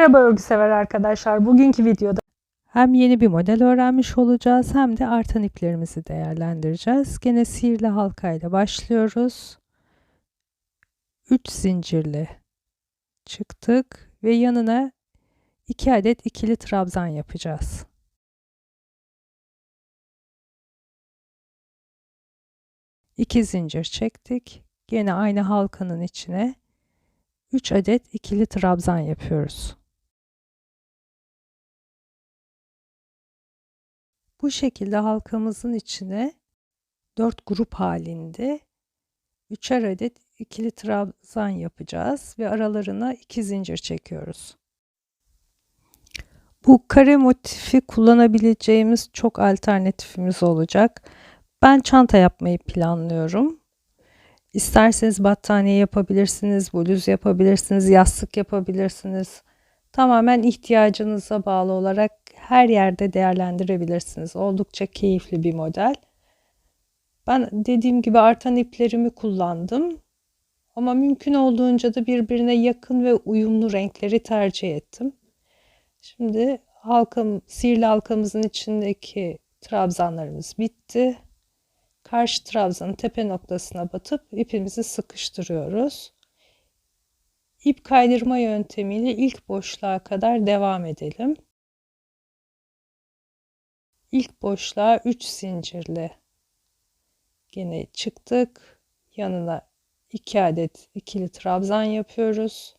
Merhaba örgü sever arkadaşlar. Bugünkü videoda Hem yeni bir model öğrenmiş olacağız hem de artan iplerimizi değerlendireceğiz. Gene sihirli halkayla başlıyoruz. 3 zincirli çıktık ve yanına 2 adet ikili trabzan yapacağız. İki zincir çektik. Gene aynı halkanın içine 3 adet ikili trabzan yapıyoruz. Bu şekilde halkamızın içine 4 grup halinde üçer adet ikili trabzan yapacağız ve aralarına 2 zincir çekiyoruz. Bu kare motifi kullanabileceğimiz çok alternatifimiz olacak. Ben çanta yapmayı planlıyorum. İsterseniz battaniye yapabilirsiniz, bluz yapabilirsiniz, yastık yapabilirsiniz. Tamamen ihtiyacınıza bağlı olarak her yerde değerlendirebilirsiniz. Oldukça keyifli bir model. Ben dediğim gibi artan iplerimi kullandım. Ama mümkün olduğunca da birbirine yakın ve uyumlu renkleri tercih ettim. Şimdi halkam, sihirli halkamızın içindeki trabzanlarımız bitti. Karşı trabzanın tepe noktasına batıp ipimizi sıkıştırıyoruz. İp kaydırma yöntemiyle ilk boşluğa kadar devam edelim. İlk boşluğa 3 zincirle gene çıktık. Yanına 2 adet ikili trabzan yapıyoruz.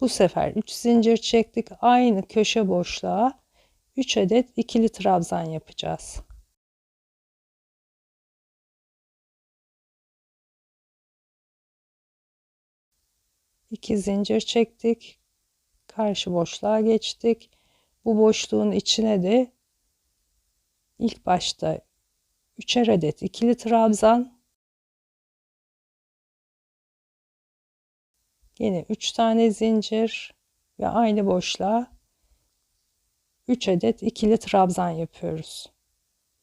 Bu sefer 3 zincir çektik. Aynı köşe boşluğa 3 adet ikili trabzan yapacağız. İki zincir çektik. Karşı boşluğa geçtik. Bu boşluğun içine de ilk başta üçer adet ikili trabzan yine üç tane zincir ve aynı boşluğa 3 adet ikili trabzan yapıyoruz.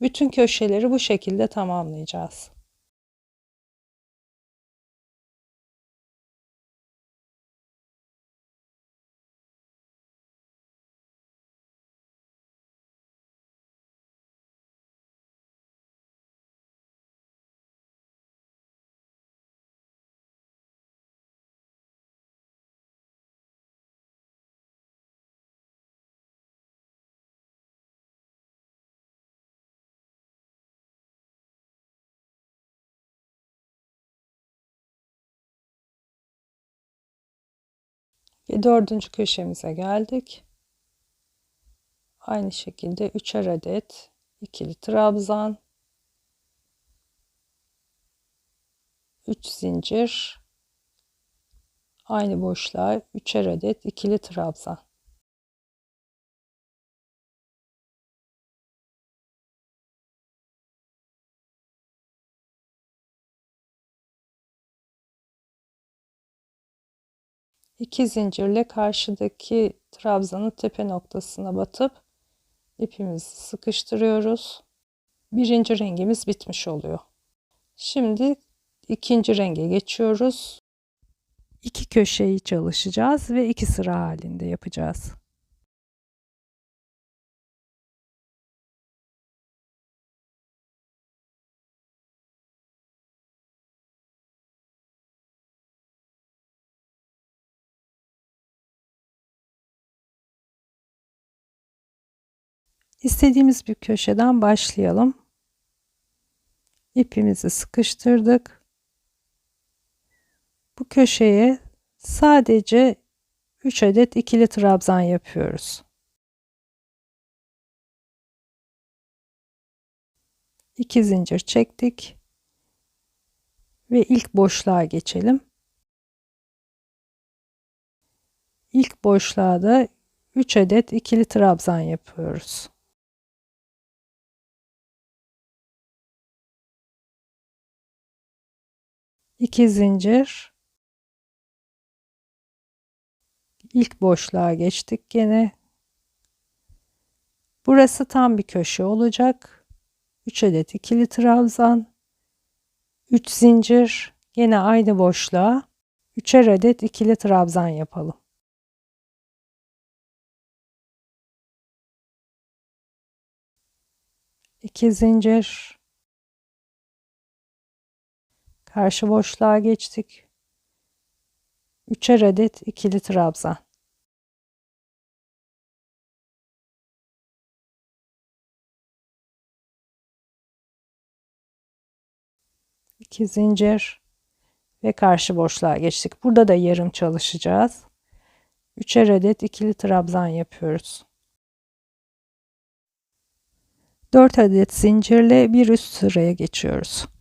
Bütün köşeleri bu şekilde tamamlayacağız. Dördüncü köşemize geldik. Aynı şekilde üçer adet ikili trabzan, 3 zincir, aynı boşluğa üçer adet ikili trabzan. İki zincirle karşıdaki trabzanın tepe noktasına batıp ipimizi sıkıştırıyoruz. Birinci rengimiz bitmiş oluyor. Şimdi ikinci renge geçiyoruz. İki köşeyi çalışacağız ve iki sıra halinde yapacağız. İstediğimiz bir köşeden başlayalım. İpimizi sıkıştırdık. Bu köşeye sadece 3 adet ikili trabzan yapıyoruz. İki zincir çektik ve ilk boşluğa geçelim. İlk boşluğa da 3 adet ikili trabzan yapıyoruz. 2 zincir. İlk boşluğa geçtik gene. Burası tam bir köşe olacak. 3 adet ikili trabzan. 3 zincir. Yine aynı boşluğa Üçer adet ikili trabzan yapalım. İki zincir. Karşı boşluğa geçtik. Üçer adet ikili trabzan. İki zincir ve karşı boşluğa geçtik. Burada da yarım çalışacağız. Üçer adet ikili trabzan yapıyoruz. 4 adet zincirle bir üst sıraya geçiyoruz.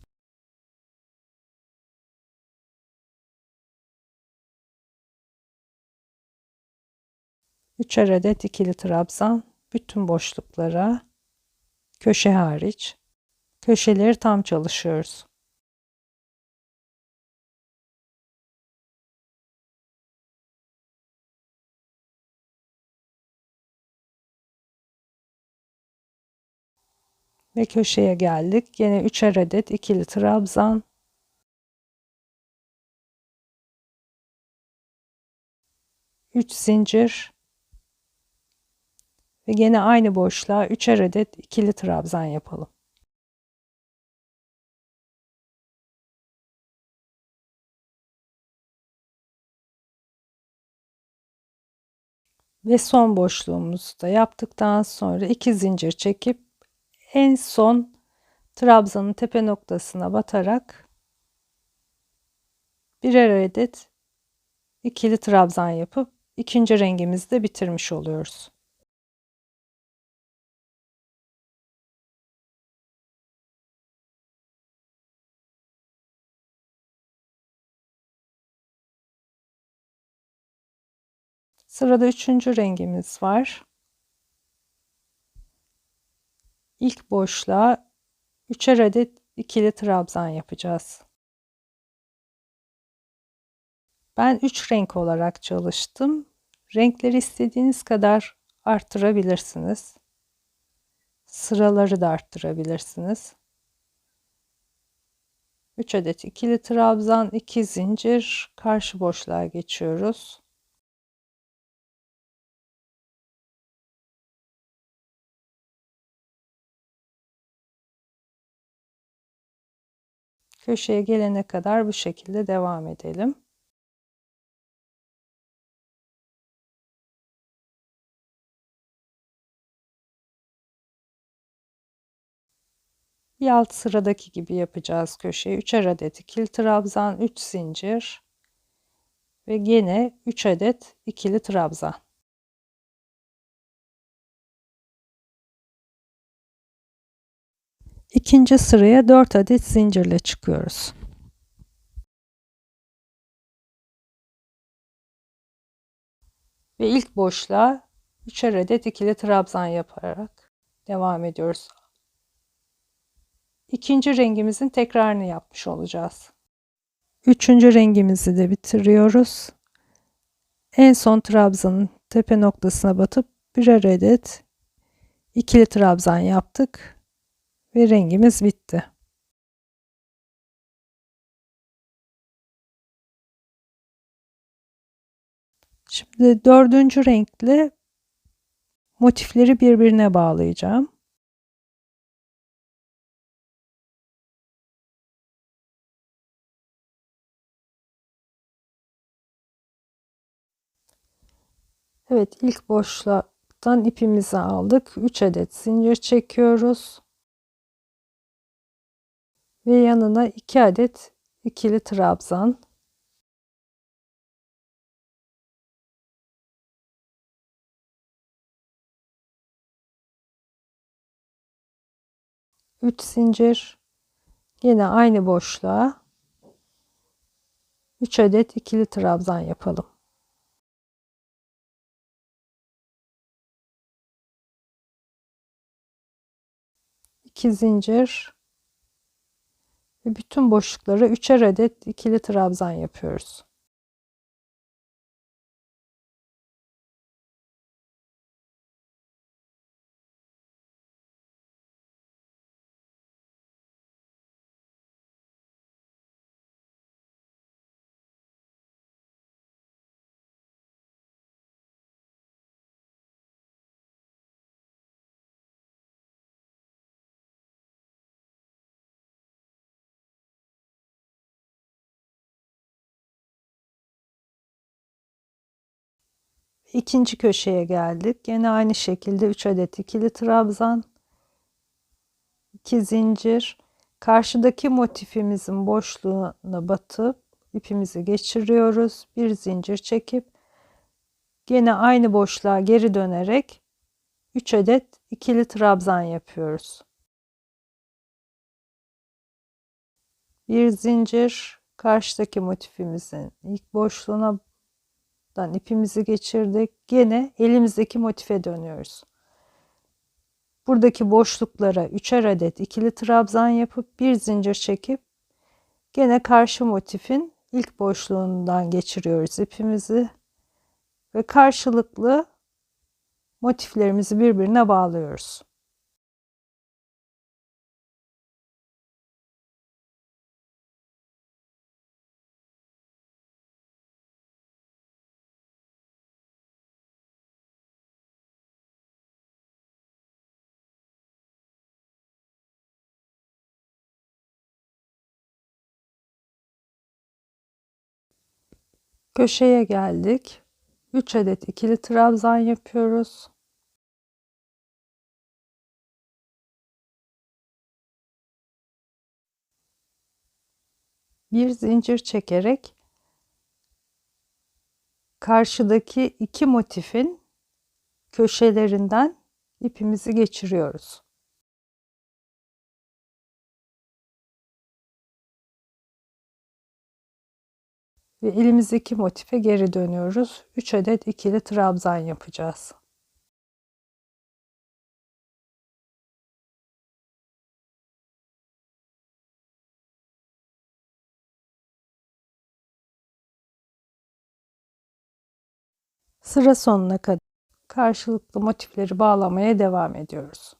Üçer adet ikili trabzan bütün boşluklara köşe hariç köşeleri tam çalışıyoruz. ve köşeye geldik. Yine üçer adet ikili trabzan. Üç zincir ve yine aynı boşluğa üçer adet ikili trabzan yapalım. Ve son boşluğumuzu da yaptıktan sonra iki zincir çekip en son trabzanın tepe noktasına batarak birer adet ikili trabzan yapıp ikinci rengimizi de bitirmiş oluyoruz. Sırada üçüncü rengimiz var. İlk boşluğa üçer adet ikili trabzan yapacağız. Ben üç renk olarak çalıştım. Renkleri istediğiniz kadar arttırabilirsiniz. Sıraları da arttırabilirsiniz. 3 adet ikili trabzan, 2 zincir, karşı boşluğa geçiyoruz. Köşeye gelene kadar bu şekilde devam edelim. Bir sıradaki gibi yapacağız köşeyi. 3'er adet ikili trabzan, 3 zincir ve gene 3 adet ikili trabzan. İkinci sıraya 4 adet zincirle çıkıyoruz. Ve ilk boşluğa 3'er adet ikili trabzan yaparak devam ediyoruz. İkinci rengimizin tekrarını yapmış olacağız. Üçüncü rengimizi de bitiriyoruz. En son trabzanın tepe noktasına batıp birer adet ikili trabzan yaptık ve rengimiz bitti. Şimdi dördüncü renkle motifleri birbirine bağlayacağım. Evet ilk boşluktan ipimizi aldık. 3 adet zincir çekiyoruz ve yanına 2 adet ikili trabzan. Üç zincir. Yine aynı boşluğa 3 adet ikili trabzan yapalım. İki zincir ve bütün boşluklara üçer adet ikili trabzan yapıyoruz. İkinci köşeye geldik. Yine aynı şekilde 3 adet ikili trabzan, 2 zincir. Karşıdaki motifimizin boşluğuna batıp ipimizi geçiriyoruz. Bir zincir çekip yine aynı boşluğa geri dönerek 3 adet ikili trabzan yapıyoruz. Bir zincir karşıdaki motifimizin ilk boşluğuna dan ipimizi geçirdik. Yine elimizdeki motife dönüyoruz. Buradaki boşluklara üçer adet ikili trabzan yapıp bir zincir çekip gene karşı motifin ilk boşluğundan geçiriyoruz ipimizi ve karşılıklı motiflerimizi birbirine bağlıyoruz. Köşeye geldik. 3 adet ikili trabzan yapıyoruz. Bir zincir çekerek karşıdaki iki motifin köşelerinden ipimizi geçiriyoruz. Ve elimizdeki motife geri dönüyoruz. 3 adet ikili trabzan yapacağız. Sıra sonuna kadar karşılıklı motifleri bağlamaya devam ediyoruz.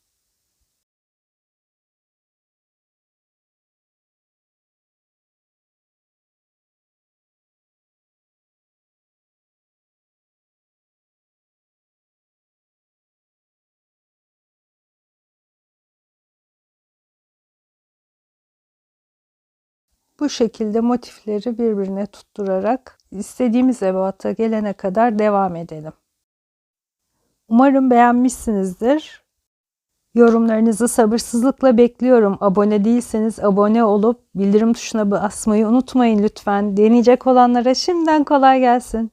Bu şekilde motifleri birbirine tutturarak istediğimiz ebata gelene kadar devam edelim. Umarım beğenmişsinizdir. Yorumlarınızı sabırsızlıkla bekliyorum. Abone değilseniz abone olup bildirim tuşuna basmayı unutmayın lütfen. Deneyecek olanlara şimdiden kolay gelsin.